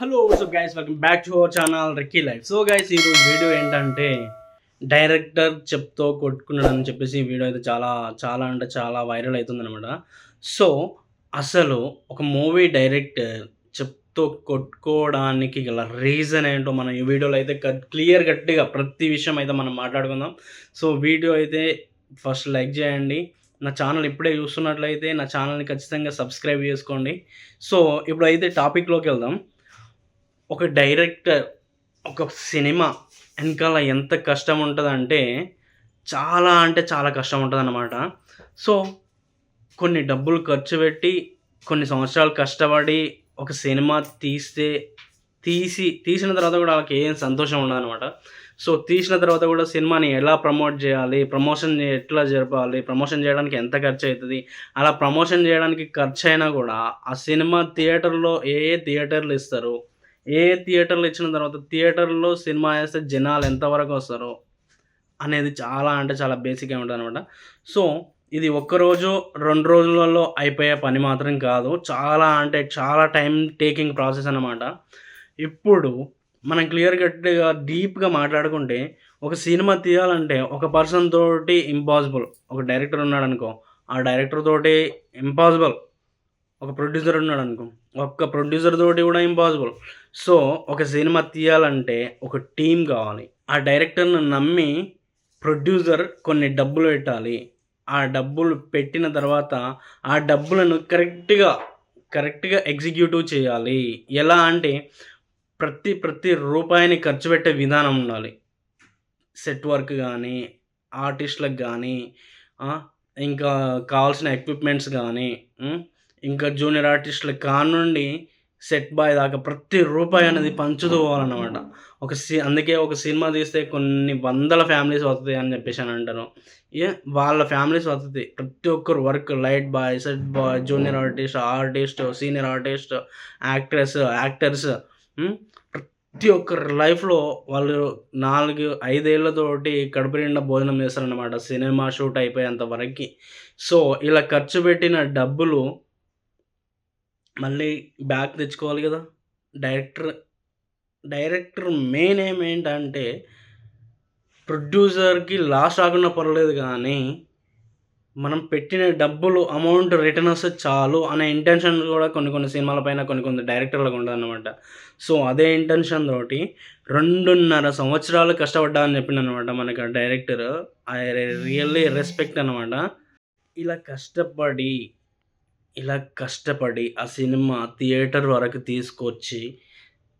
Hello so guys welcome back to our channel recce life so guys ఈరోజు video ఏంటంటే director చెప్తో కొట్టుకున్నాడు అని చెప్పేసి వీడియో అయితే చాలా చాలా అంటే చాలా వైరల్ అవుతుందన్నమాట. సో అసలు ఒక మూవీ డైరెక్టర్ చెప్తో కొట్టుకోవడానికి గల రీజన్ ఏంటో మనం ఈ వీడియోలో అయితే క్లియర్ గట్టిగా ప్రతి విషయం అయితే మనం మాట్లాడుకుందాం. సో వీడియో అయితే ఫస్ట్ లైక్ చేయండి. నా ఛానల్ ఇప్పుడే చూస్తున్నట్లయితే నా ఛానల్ని ఖచ్చితంగా సబ్స్క్రైబ్ చేసుకోండి. సో ఇప్పుడు అయితే టాపిక్లోకి వెళ్దాం. ఒక డైరెక్టర్ ఒక సినిమా వెనకాల ఎంత కష్టం ఉంటుందంటే చాలా అంటే చాలా కష్టం ఉంటుంది అన్నమాట సో కొన్ని డబ్బులు ఖర్చు పెట్టి కొన్ని సంవత్సరాలు కష్టపడి ఒక సినిమా తీస్తే తీసి తీసిన తర్వాత కూడా వాళ్ళకి ఏం సంతోషం ఉండదన్నమాట. సో తీసిన తర్వాత కూడా సినిమాని ఎలా ప్రమోట్ చేయాలి ప్రమోషన్ ఎట్లా జరపాలి ప్రమోషన్ చేయడానికి ఎంత ఖర్చు అవుతుంది అలా ప్రమోషన్ చేయడానికి ఖర్చు అయినా కూడా ఆ సినిమా థియేటర్లో ఏ ఏ థియేటర్లు ఇస్తారు ఏ థియేటర్లు ఇచ్చిన తర్వాత థియేటర్లో సినిమా వేస్తే జనాలు ఎంతవరకు వస్తారో అనేది చాలా అంటే చాలా బేసిక్గా ఉంటుంది అనమాట సో ఇది ఒక్కరోజు రెండు రోజులలో అయిపోయే పని మాత్రం కాదు. చాలా అంటే చాలా టైం టేకింగ్ ప్రాసెస్ అనమాట ఇప్పుడు మనం క్లియర్ కట్గా డీప్గా మాట్లాడుకుంటే ఒక సినిమా తీయాలంటే ఒక పర్సన్ తోటి ఇంపాసిబుల్ ఒక డైరెక్టర్ ఉన్నాడు అనుకో ఆ డైరెక్టర్ తోటి ఇంపాసిబుల్ ఒక ప్రొడ్యూసర్ ఉన్నాడు అనుకో ఒక్క ప్రొడ్యూసర్ తోటి కూడా ఇంపాసిబుల్ సో ఒక సినిమా తీయాలంటే ఒక టీం కావాలి. ఆ డైరెక్టర్ను నమ్మి ప్రొడ్యూసర్ కొన్ని డబ్బులు పెట్టాలి. ఆ డబ్బులు పెట్టిన తర్వాత ఆ డబ్బులను కరెక్ట్గా కరెక్ట్గా ఎగ్జిక్యూటివ్ చేయాలి. ఎలా అంటే ప్రతి ప్రతి రూపాయిని ఖర్చు పెట్టే విధానం ఉండాలి. సెట్ వర్క్ కానీ ఆర్టిస్టులకు కానీ ఇంకా కావాల్సిన ఎక్విప్మెంట్స్ కానీ ఇంకా జూనియర్ ఆర్టిస్టుల కానుండి సెట్ బాయ్ దాకా ప్రతి రూపాయి అనేది పంచుతూ పోవాలన్నమాట ఒక సి అందుకే ఒక సినిమా తీస్తే కొన్ని వందల ఫ్యామిలీస్ వస్తాయి అని చెప్పేసి అని అంటారు. ఏ వాళ్ళ ఫ్యామిలీస్ వస్తుంది ప్రతి ఒక్కరు work light boy set boy junior artist artist senior artist actress actors ప్రతి ఒక్కరి లైఫ్లో వాళ్ళు నాలుగు ఐదేళ్ళతోటి కడుపు నిండా భోజనం చేస్తారనమాట సినిమా షూట్ అయిపోయేంత వరకు. సో ఇలా ఖర్చు పెట్టిన డబ్బులు మళ్ళీ బ్యాక్ తెచ్చుకోవాలి కదా. డైరెక్టర్ డైరెక్టర్ మెయిన్ ఏం ఏంటంటే ప్రొడ్యూసర్కి లాస్ రాకుండా పర్లేదు కానీ మనం పెట్టిన డబ్బులు అమౌంట్ రిటర్న్ వస్తే చాలు అనే ఇంటెన్షన్ కూడా కొన్ని కొన్ని సినిమాల పైన కొన్ని కొన్ని డైరెక్టర్లకు ఉండదు అనమాట సో అదే ఇంటెన్షన్ తోటి రెండున్నర సంవత్సరాలు కష్టపడ్డా అని చెప్పిండు అనమాట మనకి ఆ డైరెక్టర్. ఐ రియల్లీ రెస్పెక్ట్ అనమాట ఇలా కష్టపడి ఇలా కష్టపడి ఆ సినిమా థియేటర్ వరకు తీసుకొచ్చి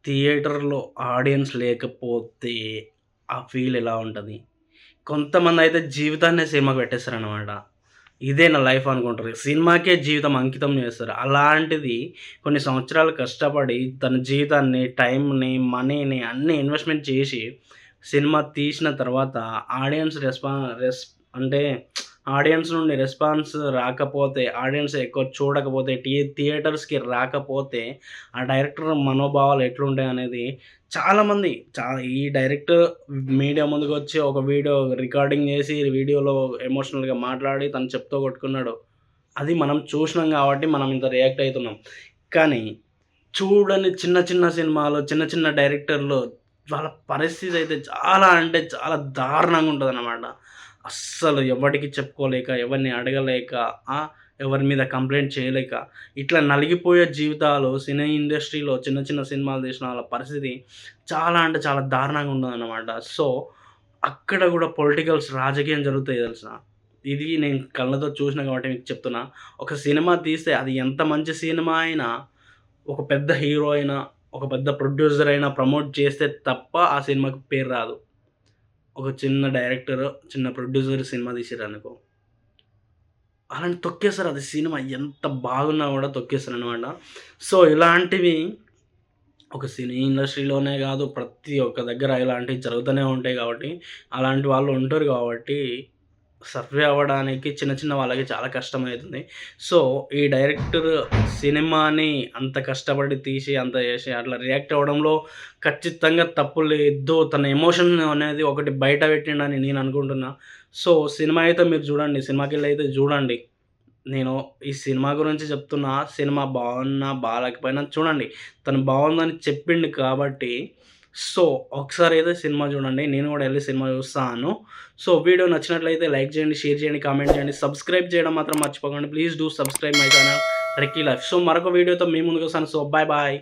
థియేటర్లో ఆడియన్స్ లేకపోతే ఆ ఫీల్ ఎలా ఉంటుంది? కొంతమంది అయితే జీవితాన్నే సినిమాకి పెట్టేస్తారనమాట ఇదే నా లైఫ్ అనుకుంటారు. సినిమాకే జీవితం అంకితం చేస్తారు. అలాంటిది కొన్ని సంవత్సరాలు కష్టపడి తన జీవితాన్ని టైంని మనీని అన్ని ఇన్వెస్ట్మెంట్ చేసి సినిమా తీసిన తర్వాత ఆడియన్స్ రెస్పా రెస్ అంటే ఆడియన్స్ నుండి రెస్పాన్స్ రాకపోతే ఆడియన్స్ ఎక్కువ చూడకపోతే థి థియేటర్స్కి రాకపోతే ఆ డైరెక్టర్ మనోభావాలు ఎట్లుంటాయి అనేది చాలామంది చా ఈ డైరెక్టర్ మీడియా ముందుకు వచ్చి ఒక వీడియో రికార్డింగ్ చేసి వీడియోలో ఎమోషనల్గా మాట్లాడి తను చెప్తూ కొట్టుకున్నాడు. అది మనం చూసినాం కాబట్టి మనం ఇంత రియాక్ట్ అవుతున్నాం. కానీ చూడని చిన్న చిన్న సినిమాలు చిన్న చిన్న డైరెక్టర్లు వాళ్ళ పరిస్థితి అయితే చాలా అంటే చాలా దారుణంగా ఉంటుంది అన్నమాట అస్సలు ఎవరికి చెప్పుకోలేక ఎవరిని అడగలేక ఎవరి మీద కంప్లైంట్ చేయలేక ఇట్లా నలిగిపోయే జీవితాలు సినీ ఇండస్ట్రీలో చిన్న చిన్న సినిమాలు తీసిన వాళ్ళ పరిస్థితి చాలా అంటే చాలా దారుణంగా ఉండదన్నమాట సో అక్కడ కూడా పొలిటికల్స్ రాజకీయం జరుగుతాయి తెలుసిన ఇది నేను కళ్ళతో చూసిన కాబట్టి మీకు చెప్తున్నా. ఒక సినిమా తీస్తే అది ఎంత మంచి సినిమా అయినా ఒక పెద్ద హీరో అయినా ఒక పెద్ద ప్రొడ్యూసర్ అయినా ప్రమోట్ చేస్తే తప్ప ఆ సినిమాకి పేరు రాదు. ఒక చిన్న డైరెక్టర్ చిన్న ప్రొడ్యూసర్ సినిమా తీసారు అనుకో అలాంటి తొక్కేస్తారు అది సినిమా. ఎంత బాగున్నా కూడా తొక్కేస్తారు అనమాట సో ఇలాంటివి ఒక సినీ ఇండస్ట్రీలోనే కాదు ప్రతి ఒక్క దగ్గర ఇలాంటివి జరుగుతూనే ఉంటాయి కాబట్టి అలాంటి వాళ్ళు ఉంటారు కాబట్టి సర్వే అవ్వడానికి చిన్న చిన్న వాళ్ళకి చాలా కష్టమవుతుంది. సో ఈ డైరెక్టర్ సినిమాని అంత కష్టపడి తీసి అంత చేసి అట్లా రియాక్ట్ అవ్వడంలో ఖచ్చితంగా తప్పు లేదు. తన ఎమోషన్ అనేది ఒకటి బయట పెట్టిండని నేను అనుకుంటున్నా. సో సినిమా అయితే మీరు చూడండి. సినిమాకి వెళ్ళి అయితే చూడండి. నేను ఈ సినిమా గురించి చెప్తున్నా. సినిమా బాగున్నా బాగాలేకపోయినా చూడండి. తను బాగుందని చెప్పిండు కాబట్టి సో ఒకసారి అయితే సినిమా చూడండి. నేను కూడా వెళ్ళి సినిమా చూస్తాను. సో వీడియో నచ్చినట్లయితే లైక్ చేయండి షేర్ చేయండి కామెంట్ చేయండి. సబ్స్క్రైబ్ చేయడం మాత్రం మర్చిపోకండి. Please do subscribe my channel recce life. So మరొక వీడియోతో మీ ముందుకు వస్తాను. So bye bye